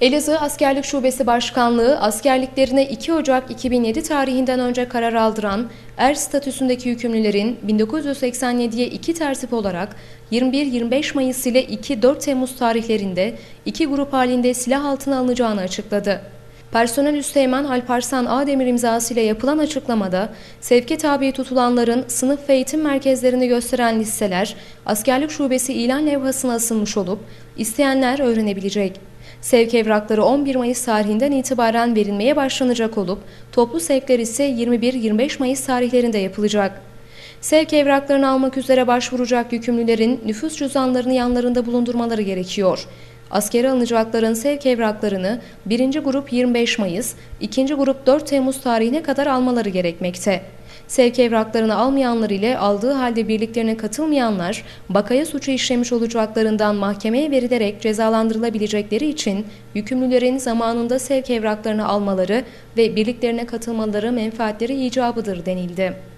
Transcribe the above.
Elazığ Askerlik Şubesi Başkanlığı askerliklerine 2 Ocak 2007 tarihinden önce karar aldıran er statüsündeki yükümlülerin 1987'ye 2 tertip olarak 21-25 Mayıs ile 2-4 Temmuz tarihlerinde iki grup halinde silah altına alınacağını açıkladı. Personel Üsteğmen Alparslan Ademir imzasıyla yapılan açıklamada sevke tabi tutulanların sınıf ve eğitim merkezlerini gösteren listeler askerlik şubesi ilan levhasına asılmış olup isteyenler öğrenebilecek. Sevk evrakları 11 Mayıs tarihinden itibaren verilmeye başlanacak olup toplu sevkler ise 21-25 Mayıs tarihlerinde yapılacak. Sevk evraklarını almak üzere başvuracak yükümlülerin nüfus cüzdanlarını yanlarında bulundurmaları gerekiyor. Askere alınacakların sevk evraklarını 1. grup 25 Mayıs, 2. grup 4 Temmuz tarihine kadar almaları gerekmekte. Sevk evraklarını almayanlar ile aldığı halde birliklerine katılmayanlar bakaya suçu işlemiş olacaklarından mahkemeye verilerek cezalandırılabilecekleri için yükümlülerin zamanında sevk evraklarını almaları ve birliklerine katılmaları menfaatleri icabıdır denildi.